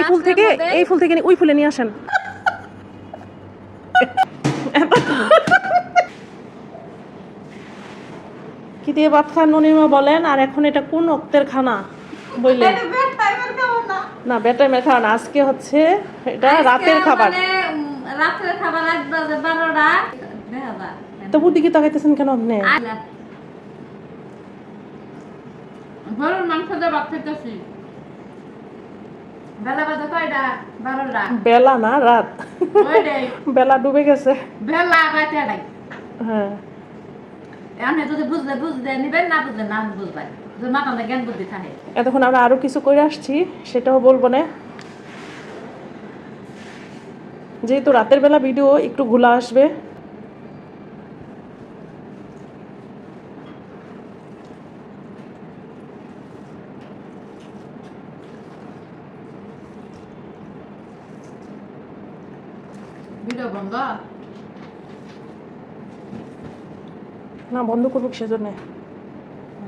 এই ফুল থেকে এই ফুল থেকে ওই ফুলে নিয়ে আসেন কি দিয়ে ভাত খান ননিমা বলেন আর এখন এটা কোন অক্তের খানা বললেন না। বেটাইমের খাওয়া না আজকে হচ্ছে এটা রাতের খাবার মানে, রাত্রের খাবার বাজে বারোটা। তবুর দিকে তাকাইতেছেন কেন আপনি। গরুর মাংস দিয়ে ভাত খাইতেছি বেলা না রাত। বেলা ডুবে গেছে। বেলা নাই হ্যাঁ। এতক্ষণ আমরা আরও কিছু করে আসছি সেটাও বলব না। যেহেতু রাতের বেলা ভিডিও একটু ঘোলা আসবে। বন্ধ? না বন্ধ করব সেজন্য।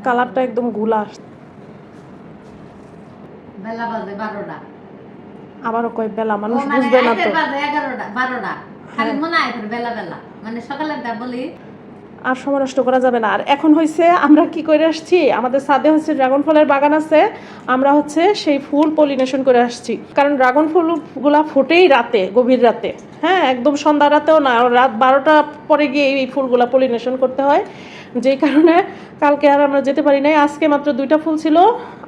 কালারটা একদমগুলা। বেলা বাজে বারোটা। আবারও কয় বেলা মানুষ মানে বুঝবে না তো। বাজে এগারোটা বারোটা। খালি হ্যাঁ। মনে হয় বেলা বেলা। মানে সকালে বলি আর সময় নষ্ট করা যাবে না। আর এখন হয়েছে আমরা কি করে আসছি? আমাদের ছাদে হচ্ছে ড্রাগন ফলের বাগান আছে। আমরা হচ্ছে সেই ফুল পলিনেশন করে আসছি। কারণ ড্রাগন ফুলগুলা ফোটেই রাতে, গভীর রাতে। হ্যাঁ একদম সন্ধ্যা রাতেও না রাত বারোটা পরে গিয়ে এই ফুলগুলা পলিনেশন করতে হয়। যেই কারণে কালকে আর আমরা যেতে পারি নাই। আজকে মাত্র দুইটা ফুল ছিল।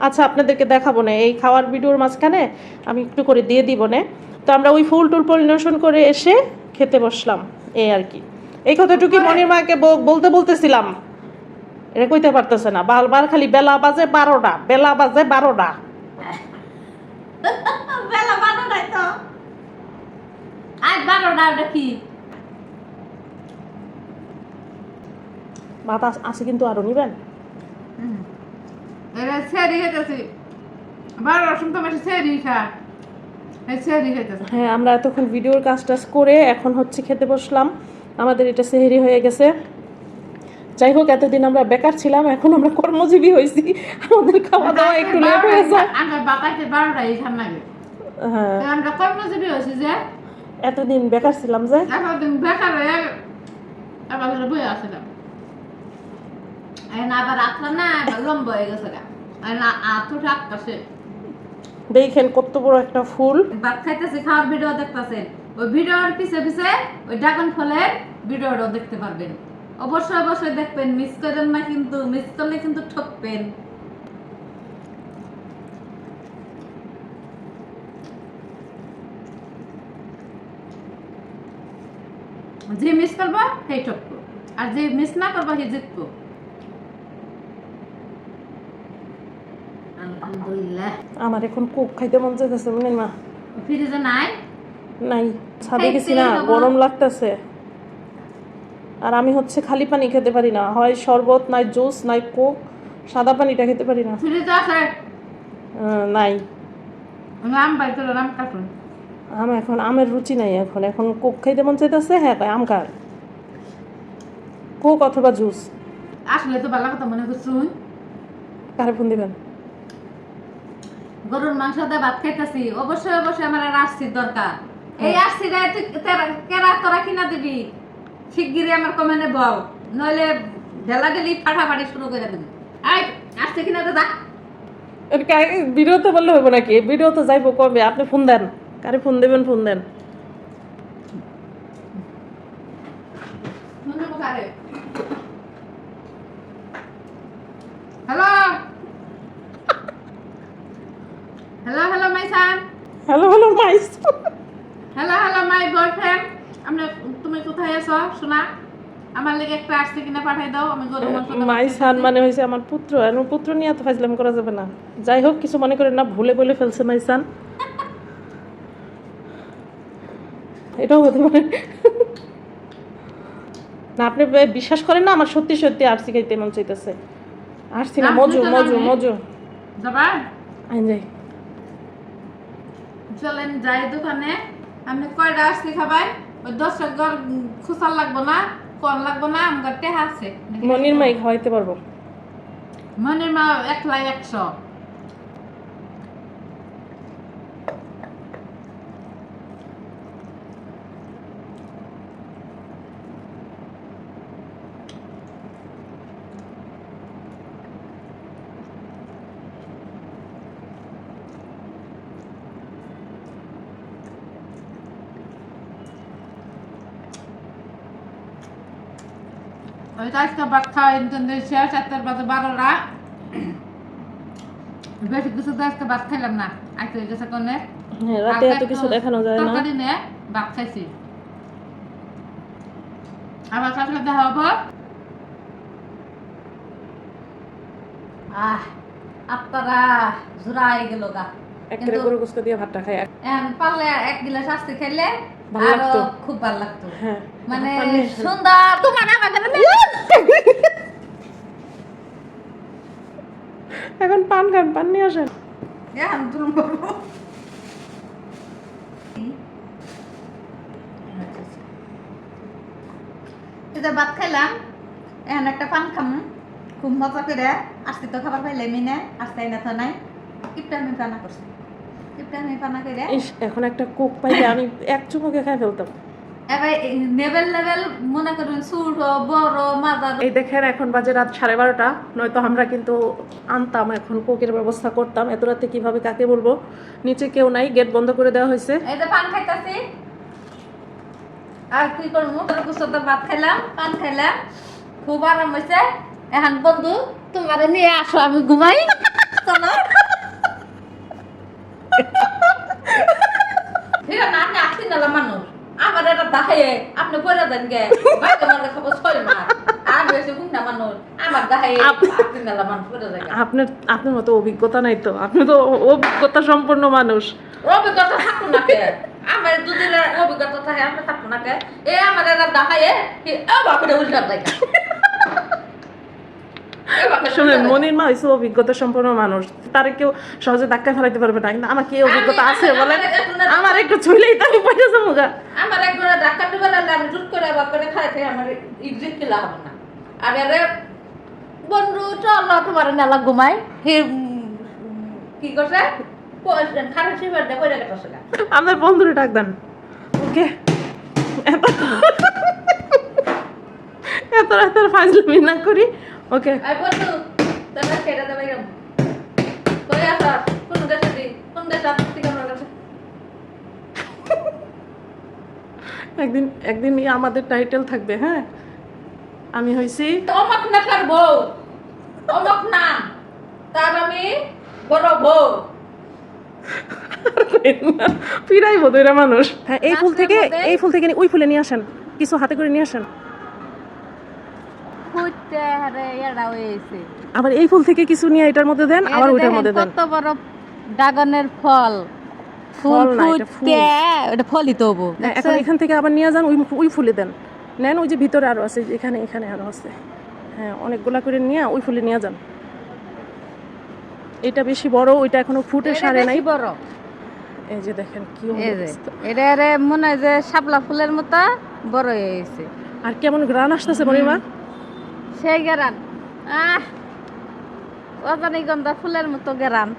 আচ্ছা আপনাদেরকে দেখাবো না। এই খাওয়ার ভিডিওর মাঝখানে আমি একটু করে দিয়ে দিব না। তো আমরা ওই ফুল টুল পলিনেশন করে এসে খেতে বসলাম। এই আর কি। এই কথাটুকুই মনির মাকে বলতে বলতেছিলাম। এটা কইতে পারতেছে না। বারবার খালি বেলা বাজে বারোটা। বেলা বাজে বারোটা। বেলা বারোটাই তো। আজ বারোটা ওটা কি? ভাত আছে কিন্তু আরও নিবেন? এরা সেরি খেতেছি বারো রসুন তো বেশি সেরি খা। এই সেরি হ্যাঁ আমরা এতক্ষণ ভিডিওর কাজ টাজ করে এখন হচ্ছে খেতে বসলাম। আমাদের এটা সেহেরি হয়ে গেছে। যাই হোক এতদিন আমরা বেকার ছিলাম এখন আমরা কর্মজীবী হয়েছি। আমাদের খাওয়া দাওয়া একটু লেট হয়ে যায়। হ্যাঁ। আমরা কর্মজীবী হয়েছি যে। এতদিন বেকার ছিলাম যে। এখন বেকার হয়ে আবার ধরে বই আসলাম। আবার রাত্রে না এবার লম্বা হয়ে গেছে গা। আর আতো থাকতেছে দেখেন কত বড় একটা ফুল। ভাত খাইতেছি খাওয়ার ভিডিও দেখতেছেন। ওই ভিডিওর পিছে পিছে ওই ড্রাগন ফলের ভিডিওটাও দেখতে পারবেন। অবশ্যই অবশ্যই দেখবেন মিস করেন না কিন্তু মিস করলে কিন্তু ঠকবেন। যে মিস করব সেই ঠকবো। আর যে মিস না করব সে জিতবো। আলহামদুলিল্লাহ। আমার এখন কোক খাইতে মন চাইতেছে মা? ফ্রিজে নাই? নাই ছাদে গেছি না গরম লাগতেছে। আর আমি হচ্ছে খালি পানি খেতে পারি না হয় শরবত নাই জুস নাই কোক সাদা পানিটা খেতে পারি না। নাই। আম এখন আমের রুচি নাই এখন এখন কোক খাইতে মন চাইতেছে হ্যাঁ কয় আম কার? কোক অথবা জুস। আসলে তো ভালো কথা মনে করছুন কারে ফোন দিবেন? গরুর মাংস দিয়ে ভাত খাইতেছি। অবশ্যই অবশ্যই আমার আর আরসির দরকার। এই আরসি রে কেরা তোরা কিনা দিবি? শিগগিরই আমার কমেন্টে বল। নইলে ঢেলা ঢেলি ফাটাফাটি শুরু করে দিবি। আই আরসি কিনা দে যা এটা কা- ভিডিওতে বললে হইব নাকি? ভিডিও তো যাইবো কবে? আপনি ফোন দেন। কারে ফোন দেবেন ফোন দেন। করে? শোনা আমার লেগে একটা আসছে কিনা পাঠাই দাও আমি গরু মাংস মাই সান মানে হয়েছে আমার পুত্র আর পুত্র নিয়ে এত ফাইজলাম করা যাবে না। যাই হোক কিছু মনে করেন না ভুলে বলে ফেলছে মাই সান। এটাও হতে পারে। না আপনি বিশ্বাস করেন না আমার সত্যি সত্যি আরসি খাইতে মন চাইতেছে। আরসি না মজু মজু? মজু। যাবা? যাই। চলেন যাই দোকানে। আপনি কয়টা খাবাই? ওই দশটা ঘর খুসার লাগবো না কম লাগবো না আমার টেহা আছে। মনির মাই খাওয়াইতে পারব। মনির মা এক লাই একশো। ওই তো আজকে ভাত খাওয়া ইন্টারনেট শেষ চারটার বাজে বারোটা বেশি কিছু তো আজকে ভাত খাইলাম না আজকে হয়ে গেছে কোনে রাতে এত কিছু দেখানো যায় না তরকারি নিয়ে ভাত খাইছি আবার দেখা হব আহ আপনারা জোড়াই গেল গা একেবারে কিন্তু- গরু গুস্ত দিয়ে ভাতটা খাই এখন পারলে এক গিলাস আসতে খাইলে ভালো লাগতো। খুব ভালো লাগতো। হ্যাঁ। মানে সুন্দর তোমার আমাকে এখন পান খান পান নিয়ে আসেন। বলো এটা ভাত খাইলাম এখন একটা পান খাম। খুব মজা করে আসতে তো খাবার পাইলে মিনে আসতে না তো নাই। কিপটা আমি পানা করছি। এখন একটা কোক পাইলে আমি এক চুমুকে খাই ফেলতাম। এবার লেভেল লেভেল মনে করুন ছোট বড় মাজার এই দেখেন এখন বাজে রাত সাড়ে বারোটা। নয়তো আমরা কিন্তু আনতাম এখন কোকের ব্যবস্থা করতাম। এত রাতে কীভাবে কাকে বলব? নিচে কেউ নাই গেট বন্ধ করে দেওয়া হয়েছে। এই পান খাইতাছি। আর কি করব? গুছতে ভাত খাইলাম পান খাইলাম। খুব আরাম হয়েছে এখন বন্ধু তোমার নিয়ে আসো আমি ঘুমাই। চলো। ঠিক আছে আপনি আসতে নিলাম মানুষ। আমার এটা দাহে আপনি বলে দেন গে। বাইরে আমার খবর ছয় না আমি হয়েছে ঘুমনা মানুষ। আমার দাহে আসতে নিলাম মানুষ বলে দেন আপনার আপনার মতো অভিজ্ঞতা নাই তো। আপনি তো অভিজ্ঞতা সম্পন্ন মানুষ। অভিজ্ঞতা থাকতো না কে? আমার দুদিনের অভিজ্ঞতা থাকে আমরা থাকতো না কে? এ আমার দেখায় কি এ বাপরে উল্টা দেখা শুনেন মনির মা হয়েছে অভিজ্ঞতা সম্পন্ন মানুষ। তারে কেউ সহজে ধাক্কা ফেলাইতে পারবে না। কিন্তু আমার কি অভিজ্ঞতা আছে বলেন? আমার একটু- ছুইলেই তো আমি পয়সা যাব গা। আমার একবার ধাক্কা টুবে লাগলে আমি জুট করে বা করে খাইতে আমার ইজ্জত কিলা হবে না। আর এরে বন্ধু চল তোমার নেলা ঘুমাই। হে কি করছে? খারাপ শিবার দেখে। আপনার বন্ধুরে ডাক দেন। ওকে। এত রাতের ফাজলামি না করি। ওকে। তোরা একদিন একদিন আমাদের টাইটেল থাকবে হ্যাঁ? আমি হয়েছি অমক না কার বউ। অমক না। তার আমি বড় বউ। ফিরাই বোধ মানুষ। হ্যাঁ এই ফুল থেকে এই ফুল থেকে ওই ফুলে নিয়ে আসেন। কিছু হাতে করে নিয়ে আসেন। ফুটতে হারে এড়া হয়েছে। আবার এই ফুল থেকে কিছু নিয়ে এটার মধ্যে দেন আবার ওইটার মধ্যে দেন। কত বড় ড্রাগনের ফল। ফুল ফুটতে এটা ফলই তো হব। এখন এখান থেকে আবার নিয়ে যান ওই ওই ফুলে দেন। নেন ওই যে ভিতরে আরও আছে এখানে এখানে আরও আছে। হ্যাঁ অনেকগুলা করে নিয়ে ওই ফুলে নিয়ে যান। এটা বেশি বড় ওইটা এখনও ফুটে সারে নাই। বড়। এই যে দেখেন কি এটা আরে মনে হয় যে শাপলা ফুলের মতো বড় হয়ে গেছে। আর কেমন গ্রান আসতেছে মনিমা? সেই গেরান। আহ রজনীগন্ধা ফুলের মতো গেরান।